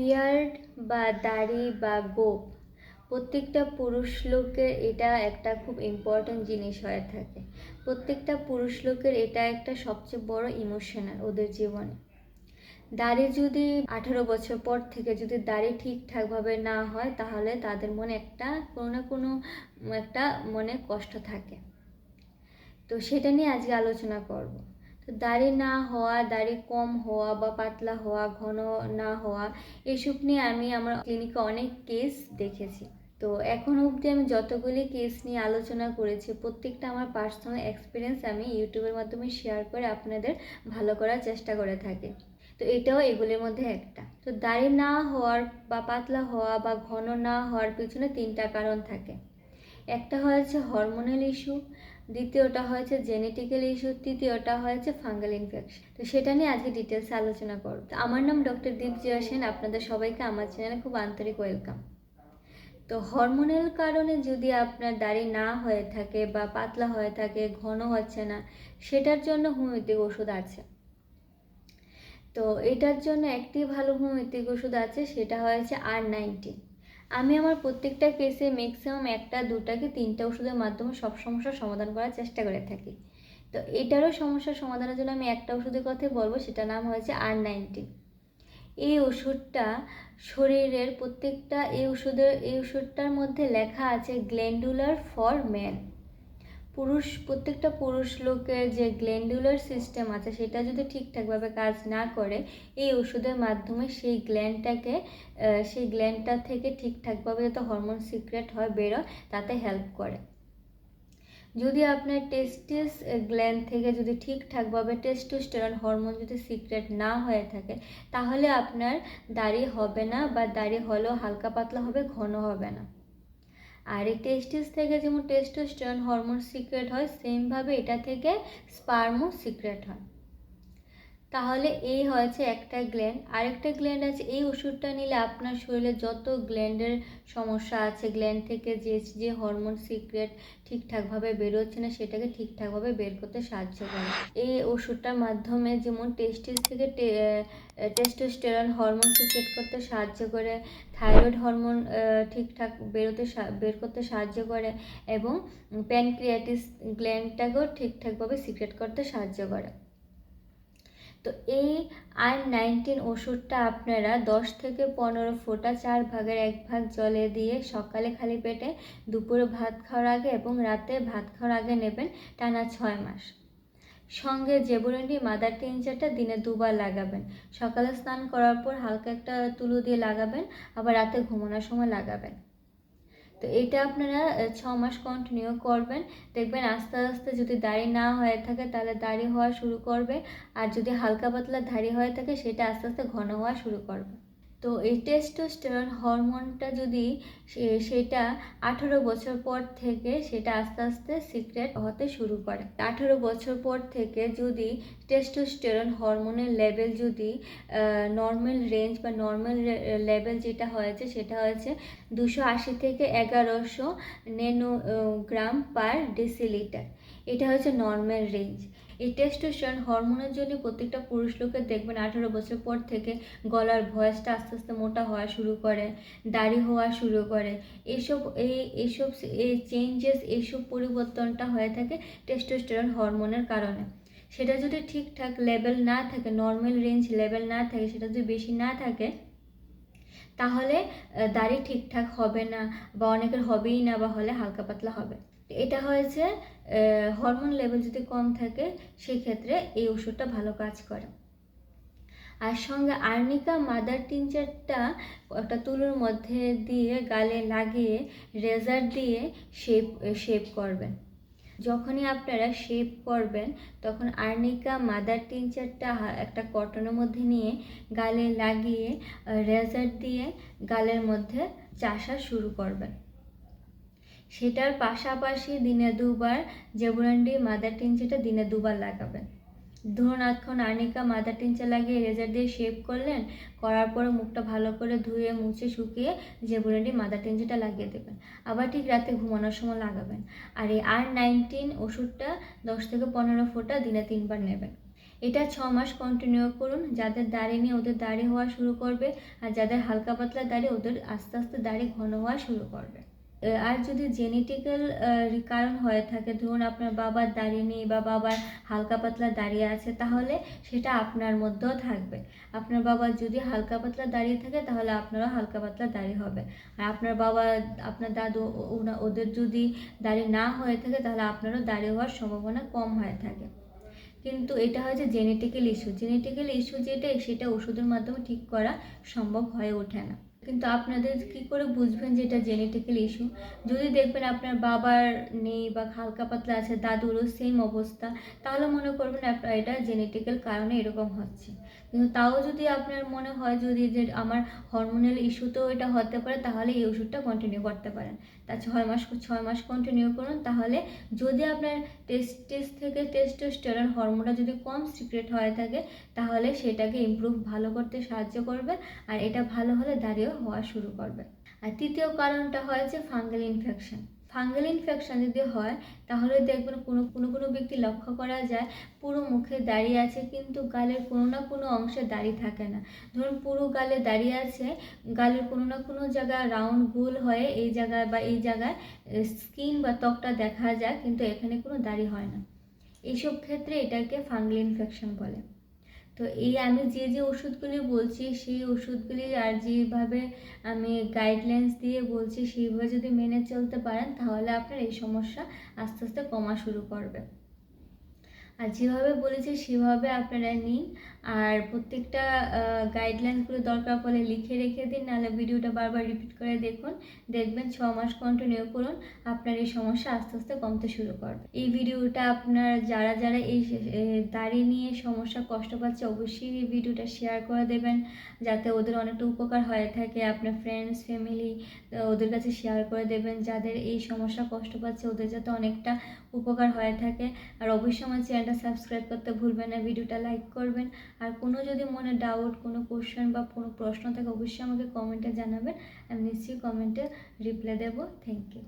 Beard বা দাড়ি বা গোপ, প্রত্যেকটা পুরুষ লোকের এটা একটা খুব ইম্পর্ট্যান্ট জিনিস হয়ে থাকে। প্রত্যেকটা পুরুষ লোকের এটা একটা সবচেয়ে বড় ইমোশনাল ওদের জীবনে। দাড়ি যদি আঠারো বছর পর থেকে যদি দাড়ি ঠিকঠাকভাবে না হয়, তাহলে তাদের মনে একটা, কোনো না কোনো, একটা মনে কষ্ট থাকে। তো সেটা নিয়ে আজকে আলোচনা করব। দাড়ি না হওয়া, দাড়ি কম হওয়া বা পাতলা হওয়া, ঘন না হওয়া, এসব নিয়ে আমি আমার ক্লিনিকে অনেক কেস দেখেছি। তো এখন অবধি আমি যতগুলি কেস নিয়ে আলোচনা করেছি, প্রত্যেকটা আমার পার্সোনাল এক্সপিরিয়েন্স আমি ইউটিউবের মাধ্যমে শেয়ার করে আপনাদের ভালো করার চেষ্টা করে থাকি। তো এটাও এগুলির মধ্যে একটা। তো দাড়ি না হওয়ার বা পাতলা হওয়া বা ঘন না হওয়ার পিছনে তিনটা কারণ থাকে। একটা হয়েছে হরমোনাল ইস্যু দ্বিতীয়টা হয়েছে জেনেটিক্যাল ইস্যু তৃতীয়টা হয়েছে ফাঙ্গাল ইনফেকশন তো সেটা নিয়ে আজকে ডিটেলসে আলোচনা করব। তো আমার নাম ডক্টর দীপ জিয়া সেন, আপনাদের সবাইকে আমার চ্যানেলে খুব আন্তরিক ওয়েলকাম তো হরমোনাল কারণে যদি আপনার দাড়ি না হয়ে থাকে বা পাতলা হয়ে থাকে, ঘন হচ্ছে না, সেটার জন্য হোমিওপ্যাথিক ওষুধ আছে। তো এটার জন্য একটি ভালো হোমিওপ্যাথিক ওষুধ আছে, সেটা হয়েছে আর নাইনটি। আমি আমার প্রত্যেকটা কেসে ম্যাক্সিমাম একটা, দুটা কি তিনটা ওষুধের মাধ্যমে সব সমস্যার সমাধান করার চেষ্টা করে থাকি। তো এটারও সমস্যার সমাধানের জন্য আমি একটা ওষুধের কথাই বলব, সেটার নাম হয়েছে আর নাইনটি এই ওষুধটা শরীরের প্রত্যেকটা, এই ওষুধের, এই ওষুধটার মধ্যে লেখা আছে গ্ল্যান্ডুলার ফর ম্যান। পুরুষ, প্রত্যেকটা পুরুষ লোকের যে গ্ল্যান্ডুলার সিস্টেম আছে, সেটা যদি ঠিকঠাকভাবে কাজ না করে, এই ওষুধের মাধ্যমে সেই গ্ল্যান্ডটাকে সেই গ্ল্যান্ডটা থেকে ঠিকঠাকভাবে যাতে হরমোন সিক্রেট হয়, বেরোয়, তাতে হেল্প করে। যদি আপনার টেস্টিস গ্ল্যান্ড থেকে যদি ঠিকঠাকভাবে টেস্টোস্টেরন হরমোন যদি সিক্রেট না হয়ে থাকে, তাহলে আপনার দাড়ি হবে না বা দাড়ি হলেও হালকা পাতলা হবে, ঘন হবে না। আর এই টেস্টিস থেকে যেমন টেস্টোস্টেরন হরমোন সিক্রেট হয় সেমভাবে এটা থেকে স্পার্মও সিক্রেট হয়। তাহলে এই হয়েছে একটা গ্ল্যান্ড আরেকটা গ্ল্যান্ড আছে, এই ওষুধটা নিলে আপনার শরীরে যত গ্ল্যান্ডের সমস্যা আছে গ্ল্যান্ড থেকে যে যে হরমোন সিক্রেট ঠিকঠাকভাবে বেরোচ্ছে না, সেটাকে ঠিকঠাকভাবে বের করতে সাহায্য করে। এই ওষুধটার মাধ্যমে যেমন টেস্টিস থেকে টেস্টোস্টেরন হরমোন সিক্রেট করতে সাহায্য করে থাইরয়েড হরমোন ঠিকঠাক বেরোতে বের করতে সাহায্য করে এবং প্যানক্রিয়াটিস গ্ল্যান্ডটাকেও ঠিকঠাকভাবে সিক্রেট করতে সাহায্য করে। তো এই আর নাইনটিন ওষুধটা আপনারা দশ থেকে পনেরো ফোঁটা চার ভাগের এক ভাগ জলে দিয়ে সকালে খালি পেটে দুপুরে ভাত খাওয়ার আগে এবং রাতে ভাত খাওয়ার আগে নেবেন টানা ছয় মাস। সঙ্গে জেবুরেন্ডি মাদার টিনচারটা দিনে দুবার লাগাবেন। সকালে স্নান করার পর হালকা একটা তুলো দিয়ে লাগাবেন, আবার রাতে ঘুমানোর সময় লাগাবেন। তো এটা আপনারা ছ মাস কন্টিনিউ করবেন। দেখবেন আস্তে আস্তে যদি দাড়ি না হয়ে থাকে, তাহলে দাড়ি হওয়া শুরু করবে। আর যদি হালকা পাতলা দাড়ি হয়ে থাকে, সেটা আস্তে আস্তে ঘন হওয়া শুরু করবে। তো এই টেস্টোস্টেরন হরমোনটা যদি সেটা আঠারো বছর পর থেকে সেটা আস্তে আস্তে সিক্রেট হতে শুরু করে। আঠারো বছর পর থেকে যদি টেস্টোস্টেরন হরমোনের লেভেল যদি নর্মাল রেঞ্জ বা নর্মাল লেভেল যেটা হয়েছে সেটা হয়েছে দুশো আশি থেকে এগারোশো নেনোগ্রাম পার ডেসিলিটার এটা হচ্ছে নর্মাল রেঞ্জ এই টেস্টোস্টেরন হরমোনের জন্য প্রত্যেকটা পুরুষ লোকের দেখবেন আঠারো বছর পর থেকে গলার ভয়েসটা আস্তে আস্তে মোটা হওয়া শুরু করে, দাড়ি হওয়া শুরু করে। এসব, এই এসব, এই চেঞ্জেস এইসব পরিবর্তনটা হয়ে থাকে টেস্টোস্টেরন হরমোনের কারণে। সেটা যদি ঠিকঠাক লেভেল না থাকে নর্মাল রেঞ্জ লেভেল না থাকে, সেটা যদি বেশি না থাকে, তাহলে দাড়ি ঠিকঠাক হবে না বা অনেকের হবেই না বা হলে হালকা পাতলা হবে। এটা হয়েছে হরমোন লেভেল যদি কম থাকে, সেক্ষেত্রে এই ওষুধটা ভালো কাজ করে। আর সঙ্গে আর্নিকা মাদার টিনচারটা একটা তুলোর মধ্যে দিয়ে গালে লাগিয়ে রেজার দিয়ে শেপ শেপ করবেন। যখনই আপনারা শেপ করবেন, তখন আর্নিকা মাদার টিনচারটা একটা কটনের মধ্যে নিয়ে গালে লাগিয়ে রেজার দিয়ে গালের মধ্যে চাষা শুরু করবেন। সেটার পাশাপাশি দিনে দুবার জেবুরান্ডি মাদার টিনচাটা দিনে দুবার লাগাবেন। ধরুন এখন আর্নিকা মাদার টিনচা লাগিয়ে রেজার দিয়ে শেপ করলেন, করার পরে মুখটা ভালো করে ধুয়ে, মুছে, শুকিয়ে জেবুরান্ডি মাদার টিনচাটা লাগিয়ে দেবেন। আবার ঠিক রাতে ঘুমানোর সময় লাগাবেন। আর এই আর নাইনটিন ওষুধটা দশ থেকে পনেরো ফোঁটা দিনে তিনবার নেবেন। এটা ছ মাস কন্টিনিউ করুন। যাদের দাড়ি নিয়ে ওদের দাড়ি হওয়া শুরু করবে আর যাদের হালকা পাতলা দাড়ি, ওদের আস্তে আস্তে দাড়ি ঘন হওয়া শুরু করবে। আর যদি জেনেটিক্যাল কারণ হয়ে থাকে, ধরুন আপনার বাবার দাড়ি নেই বা বাবার হালকা পাতলা দাড়ি আছে, তাহলে সেটা আপনার মধ্যেও থাকবে। আপনার বাবার যদি হালকা পাতলা দাড়ি থাকে, তাহলে আপনারও হালকা পাতলা দাড়ি হবে। আর আপনার বাবা, আপনার দাদু ওদের যদি দাড়ি না হয়ে থাকে, তাহলে আপনারও দাড়ি হওয়ার সম্ভাবনা কম হয়ে থাকে। কিন্তু এটা হচ্ছে জেনেটিক্যাল ইস্যু। জেনেটিক্যাল ইস্যু যেটা সেটা ওষুধের মাধ্যমে ঠিক করা সম্ভব হয়ে ওঠে না। কিন্তু আপনাদের কি করে বুঝবেন যে এটা জেনেটিক্যাল ইস্যু যদি দেখবেন আপনার বাবার নেই বা হালকা পাতলা আছে, দাদুরও সেম অবস্থা, তাহলে মনে করবেন আপনার এটা জেনেটিক্যাল কারণে এরকম হচ্ছে। কিন্তু তাও যদি আপনার মনে হয় যদি যে আমার হরমোনাল ইস্যুতেও এটা হতে পারে, তাহলে এই ওষুধটা কন্টিনিউ করতে পারেন। তা ছয় মাস ছয় মাস কন্টিনিউ করুন, তাহলে যদি আপনার টেস্টিস থেকে টেস্টোস্টেরন হরমোনটা যদি কম সিক্রেট হয়ে থাকে, তাহলে সেটাকে ইমপ্রুভ ভালো করতে সাহায্য করবে। আর এটা ভালো হলে দাঁড়িয়েও হওয়া শুরু করবে। আর তৃতীয় কারণটা হয় যে ফাঙ্গাল ইনফেকশন। ফাঙ্গাল ইনফেকশন যদি হয়, তাহলে দেখবেন কোনো কোনো কোনো ব্যক্তি লক্ষ্য করা যায়, পুরো মুখে দাঁড়িয়ে আছে, কিন্তু গালের কোনো না কোনো অংশে দাড়ি থাকে না। ধরুন পুরো গালে দাঁড়িয়ে আছে, গালের কোনো না কোনো জায়গায় রাউন্ড গোল হয়ে এই জায়গায় বা এই জায়গায় স্কিন বা ত্বকটা দেখা যায়, কিন্তু এখানে কোনো দাড়ি হয় না। এইসব ক্ষেত্রে এটাকে ফাঙ্গাল ইনফেকশন বলে। তো এই আমি যে যে ওষুধগুলি বলছি, সেই ওষুধগুলি আর যেভাবে আমি গাইডলাইন্স দিয়ে বলছি, সেইভাবে যদি মেনে চলতে পারেন, তাহলে আপনার এই সমস্যা আস্তে আস্তে কমা শুরু করবে। আর যেভাবে বলেছি, সেভাবে আপনারা নিন। আর প্রত্যেকটা গাইডলাইনসগুলো দরকার পড়লে লিখে রেখে দিন নাহলে ভিডিওটা বারবার রিপিট করে দেখুন। দেখবেন ছ মাস কন্টিনিউ করুন আপনার এই সমস্যা আস্তে আস্তে কমতে শুরু করবে। এই ভিডিওটা আপনার যারা যারা এই এ, দাড়ি নিয়ে সমস্যা কষ্ট পাচ্ছে অবশ্যই এই ভিডিওটা শেয়ার করে দেবেন যাতে ওদের অনেকটা উপকার হয়ে থাকে। আপনার ফ্রেন্ডস ফ্যামিলি ওদের কাছে শেয়ার করে দেবেন যাদের এই সমস্যা কষ্ট পাচ্ছে ওদের যাতে অনেকটা উপকার হয়ে থাকে। আর অবশ্যই আমার চ্যানেলটা সাবস্ক্রাইব করতে ভুলবেন না ভিডিওটা লাইক করবেন। আর কোনো যদি মনে ডাউট কোনো কোশ্চেন বা কোনো প্রশ্ন থাকে, অবশ্যই আমাকে কমেন্টে জানাবেন। আমি নিশ্চয়ই কমেন্টে রিপ্লাই দেবো। Thank you